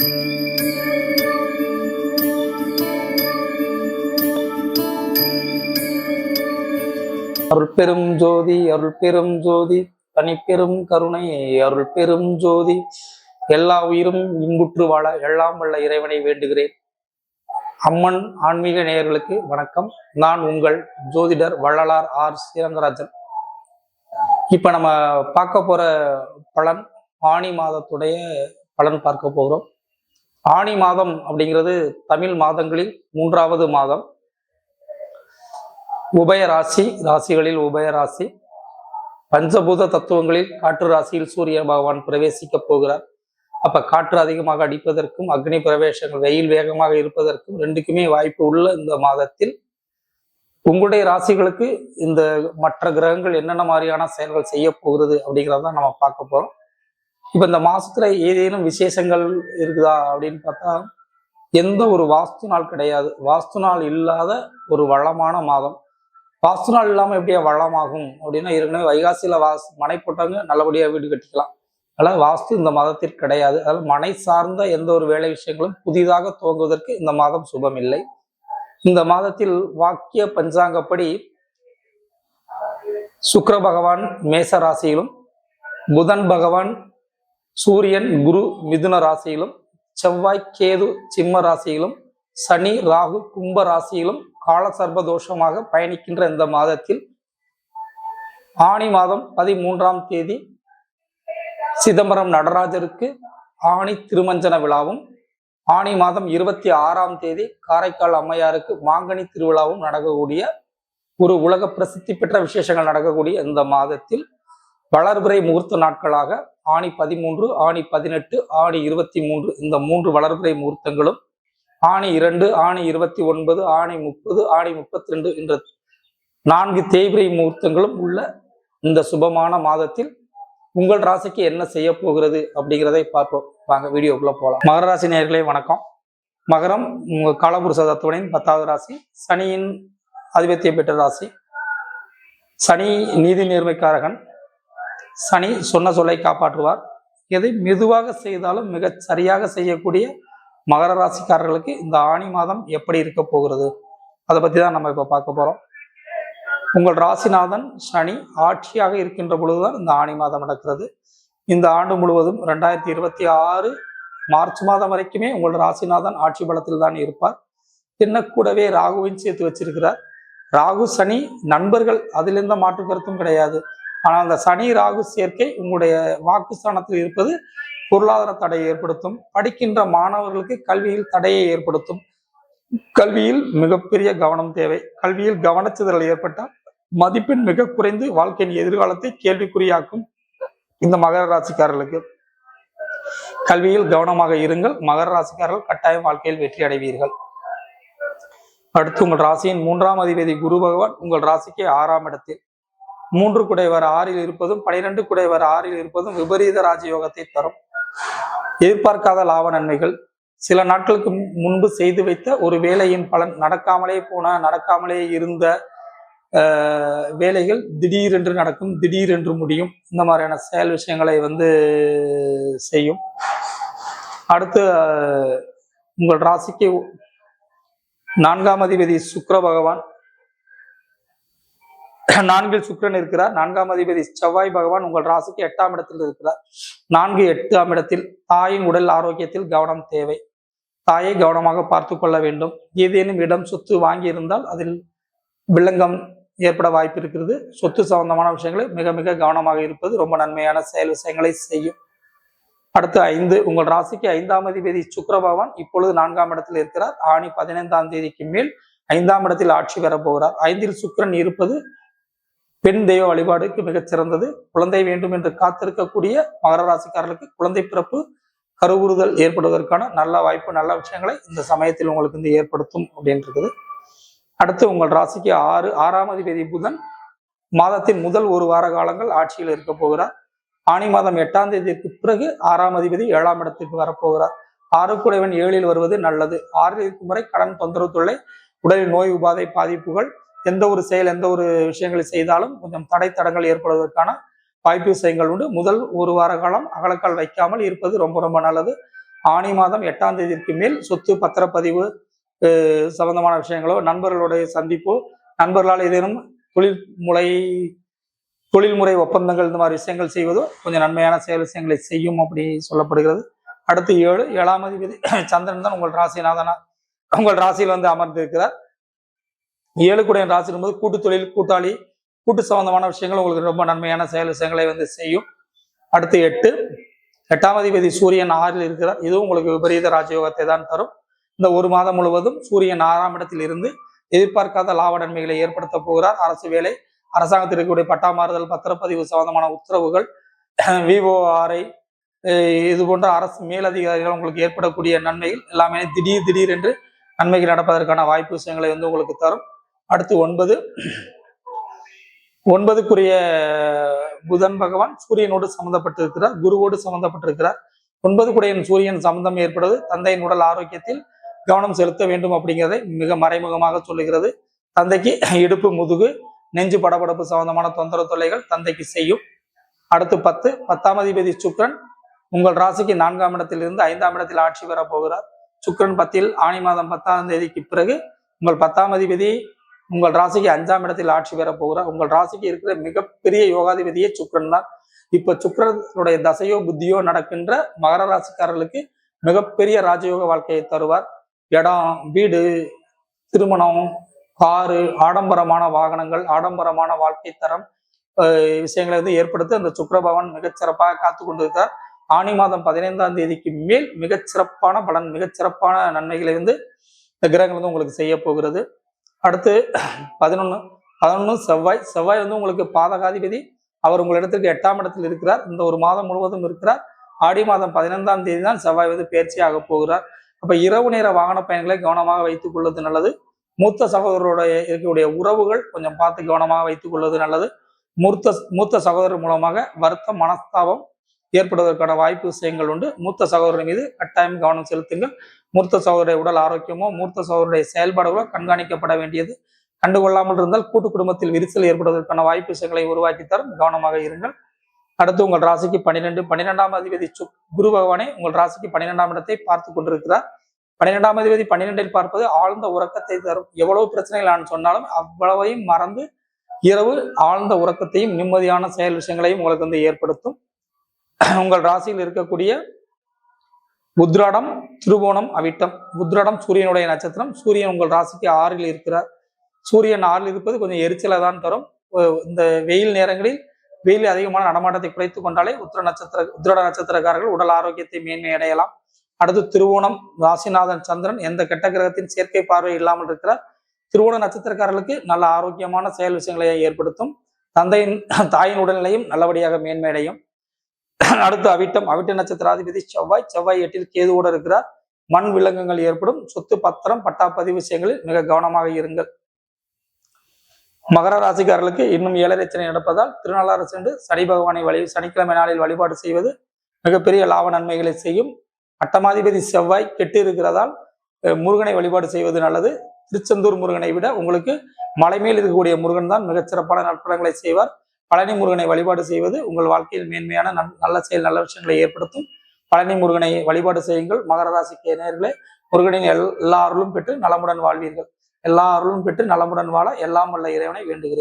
அருள் பெரும் ஜோதி அருள் பெரும் ஜோதி தனிப்பெரும் கருணை அருள் பெரும் ஜோதி. எல்லா உயிரும் இன்புற்று வாழ எல்லாம் வல்ல இறைவனை வேண்டுகிறேன். அம்மன் ஆன்மீக நேயர்களுக்கு வணக்கம். நான் உங்கள் ஜோதிடர் வள்ளலார் ஆர். ஸ்ரீரங்கராஜன் இப்ப நம்ம பார்க்க போற பலன் ஆணி மாதத்துடைய பலன் பார்க்க போகிறோம். ஆணி மாதம் அப்படிங்கிறது தமிழ் மாதங்களில் மூன்றாவது மாதம். உபய ராசி ராசிகளில் உபய ராசி. பஞ்சபூத தத்துவங்களில் காற்று ராசியில் சூரிய பகவான் பிரவேசிக்க போகிறார். அப்ப காற்று அதிகமாக அடிப்பதற்கும் அக்னி பிரவேசங்கள் வெயில் வேகமாக இருப்பதற்கும் ரெண்டுக்குமே வாய்ப்பு உள்ள இந்த மாதத்தில் உங்களுடைய ராசிகளுக்கு இந்த மற்ற கிரகங்கள் என்னென்ன மாதிரியான செயல்கள் செய்ய போகிறது அப்படிங்கிறத நம்ம பார்க்க போறோம். இப்ப இந்த மாசத்துல ஏதேனும் விசேஷங்கள் இருக்குதா அப்படின்னு பார்த்தா எந்த ஒரு வாஸ்து நாள் கிடையாது. வாஸ்து நாள் இல்லாத ஒரு வளமான மாதம். வாஸ்து நாள் இல்லாமல் எப்படியா வளமாகும் அப்படின்னா ஏற்கனவே வைகாசியில் வாஸ் மனை போட்டவங்க நல்லபடியாக வீடு கட்டிக்கலாம். அதனால் வாஸ்து இந்த மாதத்திற்கு கிடையாது. அதனால் மனை சார்ந்த எந்த ஒரு வேலை விஷயங்களும் புதிதாக துவங்குவதற்கு இந்த மாதம் சுபம் இல்லை இந்த மாதத்தில் வாக்கிய பஞ்சாங்கப்படி சுக்கர பகவான் மேச ராசியிலும் புதன் பகவான் சூரியன் குரு மிதுன ராசியிலும் செவ்வாய் கேது சிம்ம ராசியிலும் சனி ராகு கும்ப ராசியிலும் கால தோஷமாக பயணிக்கின்ற இந்த மாதத்தில் ஆணி மாதம் பதிமூன்றாம் தேதி சிதம்பரம் நடராஜருக்கு ஆணி திருமஞ்சன விழாவும் ஆணி மாதம் இருபத்தி ஆறாம் தேதி காரைக்கால் அம்மையாருக்கு மாங்கனி திருவிழாவும் நடக்கக்கூடிய ஒரு உலக பிரசித்தி பெற்ற விசேஷங்கள் நடக்கக்கூடிய இந்த மாதத்தில் வளர்பிறை முகூர்த்த நாட்களாக ஆணி பதிமூன்று ஆணி பதினெட்டு ஆணி இருபத்தி மூன்று இந்த மூன்று வளர்பிறை முகூர்த்தங்களும் ஆணி இரண்டு ஆணி இருபத்தி ஒன்பது ஆணி முப்பது ஆணி முப்பத்தி ரெண்டு என்ற நான்கு தேய்பிரை முகூர்த்தங்களும் உள்ள இந்த சுபமான மாதத்தில் உங்கள் ராசிக்கு என்ன செய்ய போகிறது அப்படிங்கிறதை பார்ப்போம். வாங்க வீடியோக்குள்ள போகலாம் மகர ராசி நேர்களே வணக்கம். மகரம் உங்கள் காலபுருஷ தத்துவனின் பத்தாவது ராசி. சனியின் ஆதிபத்தியம் பெற்ற ராசி. சனி நீதி நேர்மைக்காரகன். சனி சொன்ன சொல்லை காப்பாற்றுவார். எதை மெதுவாக செய்தாலும் மிக சரியாக செய்யக்கூடிய மகர ராசிக்காரர்களுக்கு இந்த ஆணி மாதம் எப்படி இருக்க போகிறது? அதை பத்தி தான் நம்ம இப்ப பார்க்க போறோம். உங்கள் ராசிநாதன் சனி ஆட்சியாக இருக்கின்ற பொழுதுதான் இந்த ஆணி மாதம் நடக்கிறது. இந்த ஆண்டு முழுவதும் ரெண்டாயிரத்தி இருபத்தி ஆறு மார்ச் மாதம் வரைக்குமே உங்கள் ராசிநாதன் ஆட்சி பலத்தில் தான் இருப்பார். பின்ன கூடவே ராகுவையும் சேர்த்து வச்சிருக்கிறார். ராகு சனி நண்பர்கள் அதிலிருந்த மாற்று கருத்தும் கிடையாது. ஆனால் அந்த சனி ராகு சேர்க்கை உங்களுடைய வாக்குஸ்தானத்தில் இருப்பது பொருளாதார தடையை ஏற்படுத்தும். படிக்கின்ற மாணவர்களுக்கு கல்வியில் தடையை ஏற்படுத்தும். கல்வியில் மிகப்பெரிய கவனம் தேவை. கல்வியில் கவனச்சிதறல் ஏற்பட்டால் மதிப்பெண் மிக குறைந்து வாழ்க்கையின் எதிர்காலத்தை கேள்விக்குறியாக்கும் இந்த மகர ராசிக்காரர்களுக்கு. கல்வியில் கவனமாக இருங்கள். மகர ராசிக்காரர்கள் கட்டாயம் வாழ்க்கையில் வெற்றி அடைவீர்கள். அடுத்து உங்கள் ராசியின் மூன்றாம் அதிபதி குரு பகவான் உங்கள் ராசிக்கு ஆறாம் இடத்தில். மூன்று குடைவர் ஆறில் இருப்பதும் பனிரெண்டு குடைவர் ஆறில் இருப்பதும் விபரீத ராஜயோகத்தை தரும். எதிர்பார்க்காத லாப நன்மைகள். சில நாட்களுக்கு முன்பு செய்து வைத்த ஒரு வேலையின் பலன் நடக்காமலே போன நடக்காமலே இருந்த வேலைகள் திடீரென்று நடக்கும் திடீரென்று முடியும். இந்த மாதிரியான செயல் விஷயங்களை வந்து செய்யும். அடுத்து உங்கள் ராசிக்கு நான்காம் அதிபதி சுக்கர பகவான். நான்கில் சுக்கரன் இருக்கிறார். நான்காம் அதிபதி செவ்வாய் பகவான் உங்கள் ராசிக்கு எட்டாம் இடத்தில் இருக்கிறார். நான்கு எட்டாம் இடத்தில் தாயின் உடல் ஆரோக்கியத்தில் கவனம் தேவை. தாயை கவனமாக பார்த்து கொள்ள வேண்டும். ஏதேனும் இடம் சொத்து வாங்கியிருந்தால் அதில் வில்லங்கம் ஏற்பட வாய்ப்பு இருக்கிறது. சொத்து சம்பந்தமான விஷயங்களை மிக மிக கவனமாக இருப்பது ரொம்ப நன்மையான செயல் விஷயங்களை செய்யும். அடுத்து ஐந்து உங்கள் ராசிக்கு ஐந்தாம் அதிபதி சுக்கர பகவான் இப்பொழுது நான்காம் இடத்தில் இருக்கிறார். ஆணி பதினைந்தாம் தேதிக்கு மேல் ஐந்தாம் இடத்தில் ஆட்சி பெறப் போகிறார். ஐந்தில் சுக்கரன் இருப்பது பெண் தெய்வ வழிபாடுக்கு மிகச் சிறந்தது. குழந்தை வேண்டும் என்று காத்திருக்கக்கூடிய மகர ராசிக்காரர்களுக்கு குழந்தை பிறப்பு கருவுறுதல் ஏற்படுவதற்கான நல்ல வாய்ப்பு நல்ல விஷயங்களை இந்த சமயத்தில் உங்களுக்கு வந்து ஏற்படுத்தும் அப்படின்னு இருக்குது. அடுத்து உங்கள் ராசிக்கு ஆறு ஆறாம் அதிபதி புதன் மாதத்தின் முதல் ஒரு வார காலங்கள் ஆட்சியில் இருக்க போகிறார். ஆணி மாதம் எட்டாம் தேதிக்கு பிறகு ஆறாம் அதிபதி ஏழாம் இடத்திற்கு வரப்போகிறார். ஆறுக்குடைவன் ஏழில் வருவது நல்லது. ஆறில் இருக்கும் கடன் தொந்தரவு தொல்லை உடலில் நோய் உபாதை பாதிப்புகள் எந்த ஒரு செயல் எந்த ஒரு விஷயங்களை செய்தாலும் கொஞ்சம் தடை தடங்கள் ஏற்படுவதற்கான வாய்ப்பு விஷயங்கள் உண்டு. முதல் ஒரு வார காலம் அகலக்கால் வைக்காமல் இருப்பது ரொம்ப ரொம்ப நல்லது. ஆணி மாதம் எட்டாம் தேதிக்கு மேல் சொத்து பத்திரப்பதிவு சம்பந்தமான விஷயங்களோ நண்பர்களுடைய சந்திப்போ நண்பர்களால் ஏதேனும் தொழில் முறை தொழில்முறை ஒப்பந்தங்கள் இந்த மாதிரி விஷயங்கள் செய்வதோ கொஞ்சம் நன்மையான செயல் விஷயங்களை செய்யும் அப்படி சொல்லப்படுகிறது. அடுத்து ஏழு ஏழாம் அதிபதி சந்திரன் தான் உங்கள் ராசிநாதனா உங்கள் ராசியில் வந்து அமர்ந்திருக்கிறார். ஏழு கூடிய ராசி என்பது கூட்டு தொழில் கூட்டாளி கூட்டு சம்பந்தமான விஷயங்கள் உங்களுக்கு ரொம்ப நன்மையான செயல் விஷயங்களை வந்து செய்யும். அடுத்து எட்டு எட்டாம் அதிபதி சூரியன் ஆறில் இருக்கிறார். இதுவும் உங்களுக்கு விபரீத ராஜயோகத்தை தான் தரும். இந்த ஒரு மாதம் முழுவதும் சூரியன் ஆறாம் இடத்தில் இருந்து எதிர்பார்க்காத லாப நன்மைகளை ஏற்படுத்த போகிறார். அரசு வேலை அரசாங்கத்தில் இருக்கக்கூடிய பட்டாமாறுதல் பத்திரப்பதிவு சம்பந்தமான உத்தரவுகள் விஓஆர்ஐ இது போன்ற அரசு மேலதிகாரிகள் உங்களுக்கு ஏற்படக்கூடிய நன்மைகள் எல்லாமே திடீர் திடீர் என்று நன்மைகள் நடப்பதற்கான வாய்ப்பு விஷயங்களை வந்து உங்களுக்கு தரும். அடுத்து ஒன்பது. ஒன்பதுக்குரிய புதன் பகவான் சூரியனோடு சம்மந்தப்பட்டிருக்கிறார் குருவோடு சம்மந்தப்பட்டிருக்கிறார் ஒன்பதுக்குடைய சூரியன் சம்பந்தம் ஏற்படுவது தந்தையின் உடல் ஆரோக்கியத்தில் கவனம் செலுத்த வேண்டும் அப்படிங்கிறதை மிக மறைமுகமாக சொல்லுகிறது. தந்தைக்கு இடுப்பு முதுகு நெஞ்சு படபடப்பு சம்பந்தமான தொந்தரவு தொல்லைகள் தந்தைக்கு செய்யும். அடுத்து பத்து பத்தாம் அதிபதி சுக்ரன் உங்கள் ராசிக்கு நான்காம் இடத்திலிருந்து ஐந்தாம் இடத்தில் ஆட்சி பெறப் போகிறார். சுக்ரன் பத்தில் ஆணி மாதம் பத்தாம் தேதிக்கு பிறகு உங்கள் பத்தாம் அதிபதி உங்கள் ராசிக்கு அஞ்சாம் இடத்தில் ஆட்சி பெற போகிறார் உங்கள் ராசிக்கு இருக்கிற மிகப்பெரிய யோகாதிபதியே சுக்கரன் தான். இப்ப சுக்கரனுடைய தசையோ புத்தியோ நடக்கின்ற மகர ராசிக்காரர்களுக்கு மிகப்பெரிய ராஜயோக வாழ்க்கையை தருவார். இடம் வீடு திருமணம் காரு ஆடம்பரமான வாகனங்கள் ஆடம்பரமான வாழ்க்கை தரம் விஷயங்களை வந்து ஏற்படுத்தி அந்த சுக்கரபவன் மிகச்சிறப்பாக காத்து கொண்டிருக்கிறார். ஆணி மாதம் பதினைந்தாம் தேதிக்கு மேல் மிகச்சிறப்பான பலன் மிகச்சிறப்பான நன்மைகளை வந்து இந்த கிரகங்கள் வந்து உங்களுக்கு செய்ய போகிறது. அடுத்து பதினொன்று பதினொன்று செவ்வாய். செவ்வாய் வந்து உங்களுக்கு பாதகாதிபதி. அவர் உங்கள் இடத்துக்கு எட்டாம் இடத்தில் இருக்கிறார். இந்த ஒரு மாதம் முழுவதும் இருக்கிறார். ஆடி மாதம் பதினைந்தாம் தேதி தான் செவ்வாய் வந்து பயிற்சியாக போகிறார். அப்போ இரவு நேர வாகன பயணங்களை கவனமாக வைத்துக் கொள்வது நல்லது. மூத்த சகோதரருடைய இருக்கக்கூடிய உறவுகள் கொஞ்சம் பார்த்து கவனமாக வைத்துக் கொள்வது நல்லது. மூத்த மூத்த சகோதரர் மூலமாக வருத்தம் மனஸ்தாபம் ஏற்படுவதற்கான வாய்ப்பு விஷயங்கள் உண்டு. மூத்த சகோதரர் மீது கட்டாயம் கவனம் செலுத்துங்கள். மூர்த்த சகோதரருடைய உடல் ஆரோக்கியமோ மூர்த்த சகோதரருடைய செயல்பாடுகளோ கண்காணிக்கப்பட வேண்டியது. கண்டுகொள்ளாமல் இருந்தால் கூட்டு குடும்பத்தில் விரிசல் ஏற்படுவதற்கான வாய்ப்பு விஷயங்களை உருவாக்கி தரும். கவனமாக இருங்கள். அடுத்து உங்கள் ராசிக்கு பன்னிரெண்டு பன்னிரெண்டாம் அதிபதி சு- குரு பகவானே உங்கள் ராசிக்கு பன்னிரெண்டாம் இடத்தை பார்த்து கொண்டிருக்கிறார். பன்னிரெண்டாம் அதிபதி பன்னிரெண்டில் பார்ப்பது ஆழ்ந்த உறக்கத்தை தரும். எவ்வளவு பிரச்சனைகள் நான் சொன்னாலும் அவ்வளவையும் மறந்து இரவு ஆழ்ந்த உறக்கத்தையும் நிம்மதியான செயல் விஷயங்களையும் உங்களுக்கு வந்து ஏற்படுத்தும். உங்கள் ராசியில் இருக்கக்கூடிய புத்ராடம் திருவோணம் அவிட்டம். புத்ராடம் சூரியனுடைய நட்சத்திரம். சூரியன் உங்கள் ராசிக்கு ஆறில் இருக்கிறார். சூரியன் ஆறில் இருப்பது கொஞ்சம் எரிச்சலை தான் தரும். இந்த வெயில் நேரங்களில் வெயில் அதிகமான நடமாட்டத்தை குறைத்து கொண்டாலே உத்திர நட்சத்திர உத்திரட நட்சத்திரக்காரர்கள் உடல் ஆரோக்கியத்தை மேன்மை அடையலாம். அடுத்து திருவோணம் ராசிநாதன் சந்திரன் எந்த கெட்ட கிரகத்தின் சேர்க்கை பார்வை இல்லாமல் இருக்கிறார். திருவோண நட்சத்திரக்காரர்களுக்கு நல்ல ஆரோக்கியமான செயல் விஷயங்களை ஏற்படுத்தும். தந்தையின் தாயின் உடல்நிலையும் நல்லபடியாக மேன்மையடையும் அடுத்து அவிட்டம். அவிட்ட நட்சத்திராதிபதி செவ்வாய். செவ்வாய் எட்டில் கேதுவோடு இருக்கிறார். மண் விலங்குகள் ஏற்படும். சொத்து பத்திரம் பட்டாப்பதிவு விஷயங்களில் மிக கவனமாக இருங்கள். மகர ராசிக்காரர்களுக்கு இன்னும் ஏழரைச்சனை நடப்பதால் திருநள்ளாறு சென்று சனி பகவானை வழி சனிக்கிழமை நாளில் வழிபாடு செய்வது மிகப்பெரிய லாப நன்மைகளை செய்யும். அட்டமாதிபதி செவ்வாய் கெட்டு இருக்கிறதால் முருகனை வழிபாடு செய்வது நல்லது. திருச்செந்தூர் முருகனை விட உங்களுக்கு மலைமேல் இருக்கக்கூடிய முருகன் தான் மிகச்சிறப்பான நற்பலன்களை செய்வார். பழனி முருகனை வழிபாடு செய்வது உங்கள் வாழ்க்கையில் மேன்மையான நல்ல செயல் நல்ல விஷயங்களை ஏற்படுத்தும். பழனி முருகனை வழிபாடு செய்யுங்கள். மகர ராசிக்கு நேர்களே முருகனின் எல்- எல்லா அருளும் பெற்று நலமுடன் வாழ்வீர்கள். எல்லா அருளும் பெற்று நலமுடன் வாழ எல்லாம் வல்ல இறைவனை வேண்டுகிறேன்.